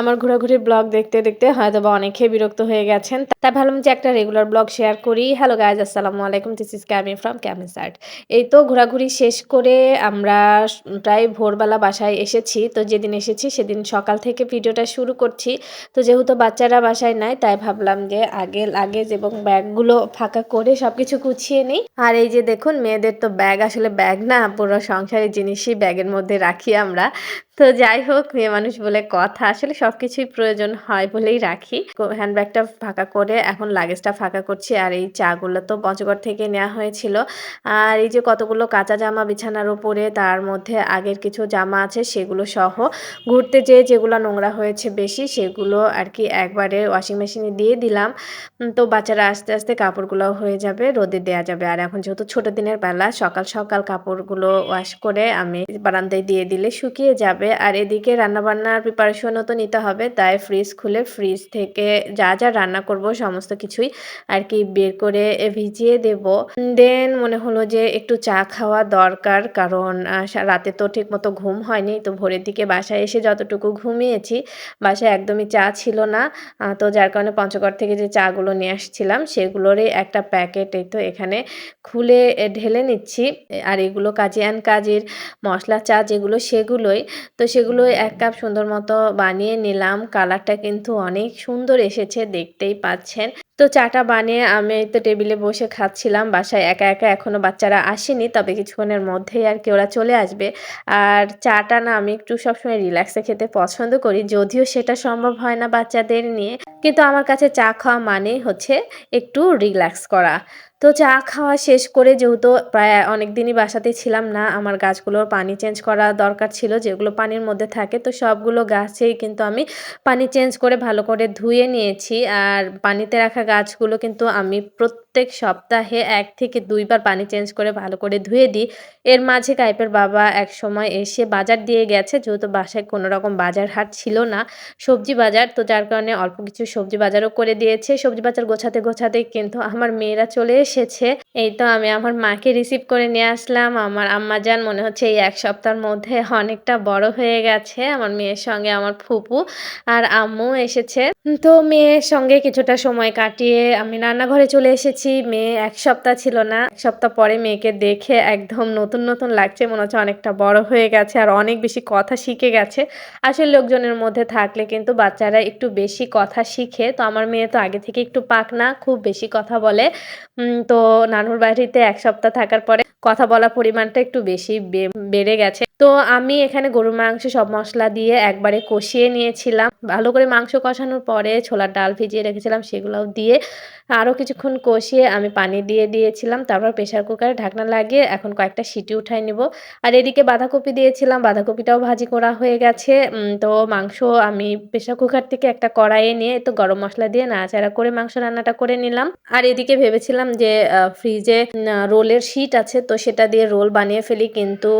আমার ঘোরাঘুরির ব্লগ দেখতে দেখতে হয়তো বা অনেকে বিরক্ত হয়ে গেছেন। তাই ভাবলাম যে একটা রেগুলার ব্লগ শেয়ার করি। হ্যালো গাইজ আসসালামু আলাইকুম। This is Cammy from Cammy side এই তো ঘোরাঘুরি শেষ করে আমরা প্রায় ভোরবেলা বাসায় এসেছি। তো যেদিন এসেছি সেদিন সকাল থেকে ভিডিওটা শুরু করছি। তো যেহেতু বাচ্চারা বাসায় নাই, তাই ভাবলাম যে আগে লাগেজ এবং ব্যাগগুলো ফাঁকা করে সব কিছু গুছিয়ে নিই। আর এই যে দেখুন, মেয়েদের তো ব্যাগ আসলে ব্যাগ না, পুরো সংসারের জিনিসই ব্যাগের মধ্যে রাখি আমরা। তো যাই হোক, মেয়ে মানুষ বলে কথা। আসলে সব কিছুই প্রয়োজন হয় বলেই রাখি। হ্যান্ডব্যাগটা ফাঁকা করে এখন লাগেজটা ফাঁকা করছি আর এই চাগুলো তো পঞ্চগড় থেকে নেওয়া হয়েছিল। আর এই যে কতগুলো কাঁচা জামা বিছানার উপরে, তার মধ্যে আগের কিছু জামা আছে, সেগুলো সহ ঘুরতে যেয়ে যেগুলো নোংরা হয়েছে বেশি, সেগুলো আর কি একবারে ওয়াশিং মেশিনে দিয়ে দিলাম। তো বাচ্চারা আস্তে আস্তে কাপড়গুলো হয়ে যাবে, রোদে দেওয়া যাবে। আর এখন যেহেতু ছোট দিনের বেলা, সকাল সকাল কাপড়গুলো ওয়াশ করে আমি বারান্দায় দিয়ে দিলে শুকিয়ে যাবে। হবে। আর এদিকে রান্নাবান্নার প্রিপারেশনও তো নিতে হবে, তাই ফ্রিজ খুলে ফ্রিজ থেকে যা যা রান্না করব সমস্ত কিছুই আর কি বের করে ভিজিয়ে দেব। দেন মনে হলো যে একটু চা খাওয়া দরকার, কারণ রাতে তো ঠিক মতো ঘুম হয়নি, তো ভোরের দিকে বাসায় এসে যতটুকু ঘুমিয়েছি, বাসায় একদমই চা ছিল না। তো যার কারণে পঞ্চগড় থেকে যে চাগুলো নিয়ে আসছিলাম, সেগুলোরই একটা প্যাকেট এই তো এখানে খুলে ঢেলে নিচ্ছি। আর এগুলো কাজে অ্যান্ড কাজের মশলা চা যেগুলো সেগুলোই তো সেগুলো এক কাপ সুন্দর মতো বানিয়ে নিলাম। কালারটা কিন্তু অনেক সুন্দর এসেছে, দেখতেই পাচ্ছেন। তো চাটা বানিয়ে আমি তো টেবিলে বসে খাচ্ছিলাম, বাসায় একা একা এখনও বাচ্চারা আসেনি, তবে কিছুক্ষণের মধ্যেই আর কি ওরা চলে আসবে। আর চাটা না আমি একটু সবসময় রিল্যাক্সে খেতে পছন্দ করি, যদিও সেটা সম্ভব হয় না বাচ্চাদের নিয়ে। কিন্তু আমার কাছে চা খাওয়া মানে হচ্ছে একটু রিল্যাক্স করা। তো চা খাওয়া শেষ করে যেহেতু প্রায় অনেক দিনই বাসাতে ছিলাম না, আমার গাছগুলোর পানি চেঞ্জ করা দরকার ছিল, যেগুলো পানির মধ্যে থাকে, তো সবগুলো গাছেই কিন্তু আমি পানি চেঞ্জ করে ভালো করে ধুয়ে নিয়েছি। আর পানিতে রাখা গাছগুলো কিন্তু আমি প্রত্যেক সপ্তাহে এক থেকে দুইবার পানি চেঞ্জ করে ভালো করে ধুয়ে দিই। এর মাঝে কাইপের বাবা এক সময় এসে বাজার দিয়ে গেছে, যেহেতু বাসায় কোনো রকম বাজার হাট ছিল না, সবজি বাজার। তো যার কারণে অল্প কিছু সবজি বাজারও করে দিয়েছে। সবজি বাজার গোছাতে গোছাতে কিন্তু আমার মেয়েরা চলে এসেছে। এই তো আমি আমার মাকে রিসিভ করে নিয়ে আসলাম। আমার আম্মা যান মনে হচ্ছে এই এক সপ্তাহের মধ্যে অনেকটা বড় হয়ে গেছে, আমার মেয়ের সঙ্গে আমার ফুপু আর আম্মু এসেছে। তো মেয়ের সঙ্গে কিছুটা সময় কাটিয়ে আমি রান্নাঘরে চলে এসেছি। মেয়ে এক সপ্তাহ ছিল না, এক সপ্তাহ পরে মেয়েকে দেখে একদম নতুন নতুন লাগছে, মনে হচ্ছে অনেকটা বড় হয়ে গেছে আর অনেক বেশি কথা শিখে গেছে। আসলে লোকজনের মধ্যে থাকলে কিন্তু বাচ্চারা একটু বেশি কথা শিখে। তো আমার মেয়ে তো আগে থেকে একটু পাক না, খুব বেশি কথা বলে। তো নানুর বাড়িতে এক সপ্তাহ থাকার পরে কথা বলার পরিমাণটা একটু বেশি বেড়ে গেছে। তো আমি এখানে গরুর মাংস সব মশলা দিয়ে একবারে কষিয়ে নিয়েছিলাম। ভালো করে মাংস কষানোর পরে ছোলার ডাল ভিজিয়ে রেখেছিলাম, সেগুলোও দিয়ে আরও কিছুক্ষণ কষিয়ে আমি পানি দিয়ে দিয়েছিলাম। তারপর প্রেশার কুকারে ঢাকনা লাগিয়ে এখন কয়েকটা সিটি উঠাই নিব। আর এদিকে বাঁধাকপি দিয়েছিলাম, বাঁধাকপিটাও ভাজি করা হয়ে গেছে। তো মাংস আমি প্রেশার কুকার থেকে একটা কড়াইয়ে নিয়ে তো গরম মশলা দিয়ে নাড়াচাড়া করে মাংস রান্নাটা করে নিলাম। আর এদিকে ভেবেছিলাম যে ফ্রিজে রোলের শিট আছে তো সেটা দিয়ে রোল বানিয়ে ফেলি। কিন্তু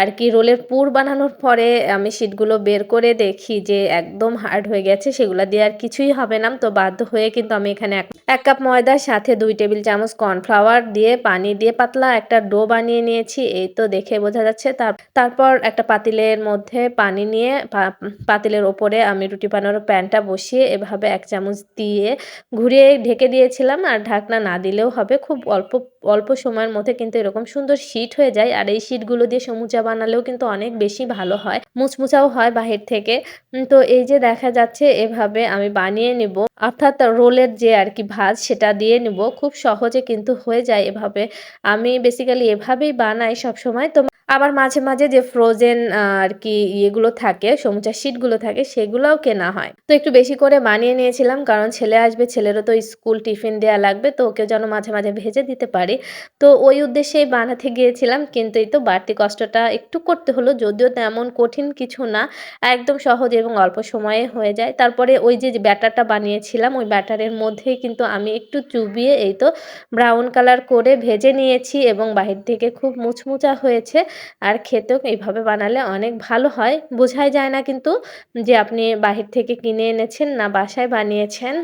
আর কি রোলের পুর বানানোর পরে আমি শিটগুলো বের করে দেখি যে, একদম হার্ড হয়ে গেছে, সেগুলো দিয়ে আর কিছুই হবে না। তো বাধ্য হয়ে কিন্তু আমি এখানে এক কাপ ময়দার সাথে দুই টেবিল চামচ কর্নফ্লাওয়ার দিয়ে পানি দিয়ে পাতলা একটা ডো বানিয়ে নিয়েছি। এই তো দেখে বোঝা যাচ্ছে। তার, তারপর একটা পাতিলের মধ্যে পানি নিয়ে পাতিলের ওপরে আমি রুটি বানানোর প্যানটা বসিয়ে এভাবে এক চামচ দিয়ে ঘুরিয়ে ঢেকে দিয়েছিলাম। আর ঢাকনা না দিলেও হবে, খুব অল্প অল্প অল্প সময়ের মধ্যে কিন্তু এরকম সুন্দর শীট হয়ে যায়। আর এই শীটগুলো দিয়ে সমুচা বানালেও কিন্তু অনেক বেশি ভালো হয়। মুচমুচাও হয় বাহির থেকে। তো এই যে দেখা যাচ্ছে এভাবে আমি বানিয়ে নিব। অর্থাৎ রোলের যে আর কি ভাজ সেটা দিয়ে নিব। খুব সহজে কিন্তু হয়ে যায় এভাবে। আমি বেসিক্যালি এভাবেই বানাই সবসময়। তো আবার মাঝে মাঝে যে ফ্রোজেন আর কি ইয়েগুলো থাকে সমুচার শিটগুলো থাকে, সেগুলোও কেনা হয়। তো একটু বেশি করে বানিয়ে নিয়েছিলাম, কারণ ছেলে আসবে, ছেলেরও তো স্কুল টিফিন দেওয়া লাগবে, তো ওকে যেন মাঝে মাঝে ভেজে দিতে পারি। তো ওই উদ্দেশ্যেই বানাতে গিয়েছিলাম, কিন্তু এই তো বাড়তি কষ্টটা একটু করতে হলো, যদিও তেমন কঠিন কিছু না, একদম সহজ এবং অল্প সময়ে হয়ে যায়। তারপরে ওই যে ব্যাটারটা বানিয়েছিলাম, ওই ব্যাটারের মধ্যেই কিন্তু আমি একটু চুবিয়ে এই তো ব্রাউন কালার করে ভেজে নিয়েছি এবং বাহির থেকে খুব মুচমুচা হয়েছে। আর খেতেও এইভাবে বানালে অনেক ভালো হয়। বোঝাই যায় না কিন্তু যে আপনি বাহির থেকে কিনে এনেছেন না বাসায় বানিয়েছেন।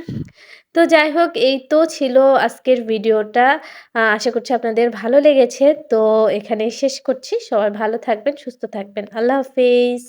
তো যাই হোক, এই তো ছিল আজকের ভিডিওটা। আশা করছি আপনাদের ভালো লেগেছে। তো এখানে শেষ করছি। সবাই ভালো থাকবেন, সুস্থ থাকবেন। আল্লাহ হাফিজ।